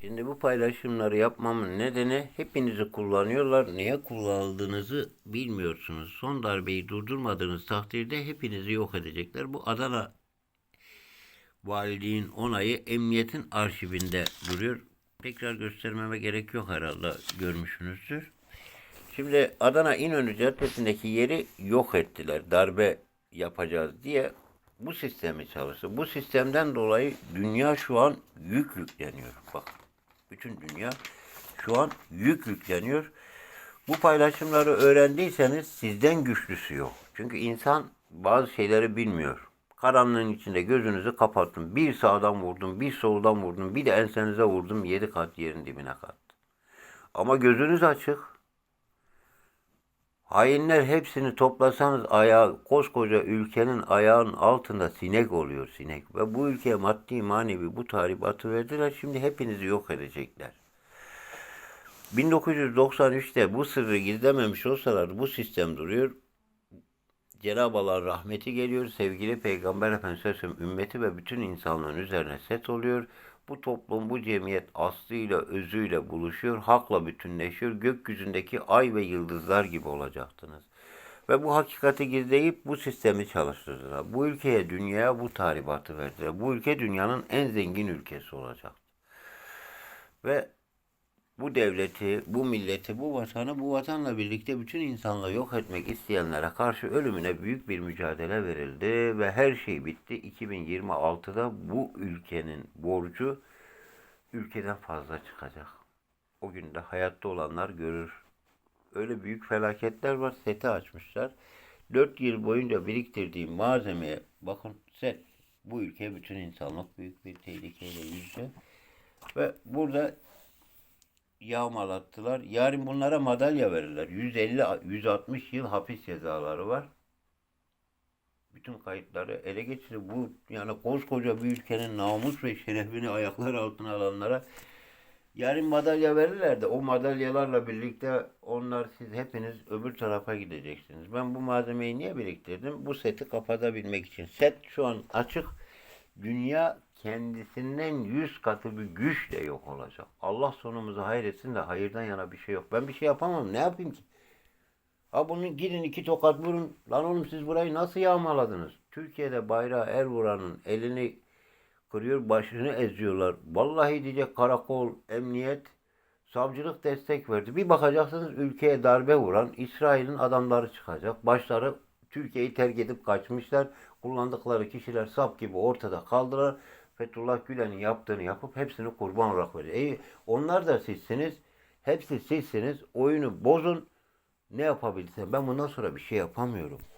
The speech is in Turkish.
Şimdi bu paylaşımları yapmamın nedeni hepinizi kullanıyorlar. Niye kullanıldığınızı bilmiyorsunuz. Son darbeyi durdurmadığınız takdirde hepinizi yok edecekler. Bu Adana valiliğin onayı emniyetin arşivinde duruyor. Tekrar göstermeme gerek yok herhalde görmüşsünüzdür. Şimdi Adana İnönü Caddesi'ndeki yeri yok ettiler. Darbe yapacağız diye bu sistemi çalıştı. Bu sistemden dolayı dünya şu an yük yükleniyor. Bak bütün dünya şu an yük yükleniyor. Bu paylaşımları öğrendiyseniz sizden güçlüsü yok. Çünkü insan bazı şeyleri bilmiyor. Karanlığın içinde gözünüzü kapattım. Bir sağdan vurdum, bir soldan vurdum, bir de ensenize vurdum. Yedi kat yerin dibine kattım. Ama gözünüz açık. Hainler hepsini toplasanız ayağı, koskoca ülkenin ayağının altında sinek oluyor sinek. Ve bu ülkeye maddi manevi bu tahribatı verdiler. Şimdi hepinizi yok edecekler. 1993'te bu sırrı gizlememiş olsalar bu sistem duruyor. Cenab-ı Allah'ın rahmeti geliyor. Sevgili Peygamber Efendimiz ümmeti ve bütün insanlığın üzerine set oluyor. Bu toplum, bu cemiyet aslıyla, özüyle buluşuyor. Hakla bütünleşiyor. Gökyüzündeki ay ve yıldızlar gibi olacaktınız. Ve bu hakikati gizleyip bu sistemi çalıştırdılar. Bu ülkeye, dünyaya bu tahribatı verdiler. Bu ülke dünyanın en zengin ülkesi olacak. Ve bu devleti, bu milleti, bu vatanı, bu vatanla birlikte bütün insanlığı yok etmek isteyenlere karşı ölümüne büyük bir mücadele verildi ve her şey bitti. 2026'da bu ülkenin borcu ülkeden fazla çıkacak. O gün de hayatta olanlar görür. Öyle büyük felaketler var. Seti açmışlar. 4 yıl boyunca biriktirdiğim malzemeye bakın set. Bu ülke bütün insanlık büyük bir tehlikeyle yüzde. Ve burada yağmalattılar. Yarın bunlara madalya verirler. 150 160 yıl hapis cezaları var. Bütün kayıtları ele geçirip bu yani koskoca bir ülkenin namus ve şerefini ayaklar altına alanlara yarın madalya verirler de o madalyalarla birlikte onlar siz hepiniz öbür tarafa gideceksiniz. Ben bu malzemeyi niye biriktirdim? Bu seti kapatabilmek için. Set şu an açık. Dünya kendisinden yüz katı bir güçle yok olacak. Allah sonumuzu hayretsin de hayırdan yana bir şey yok. Ben bir şey yapamam. Ne yapayım ki? Ha bunu gidin iki tokat vurun. Lan oğlum siz burayı nasıl yağmaladınız? Türkiye'de bayrağı er vuranın elini kırıyor, başını eziyorlar. Vallahi diyecek karakol, emniyet, savcılık destek verdi. Bir bakacaksınız ülkeye darbe vuran İsrail'in adamları çıkacak. Başları Türkiye'yi terk edip kaçmışlar. Kullandıkları kişiler sap gibi ortada kaldılar. Fethullah Gülen'in yaptığını yapıp hepsini kurban olarak veriyor. E, onlar da sizsiniz. Hepsi sizsiniz. Oyunu bozun. Ne yapabilsem. Ben bundan sonra bir şey yapamıyorum.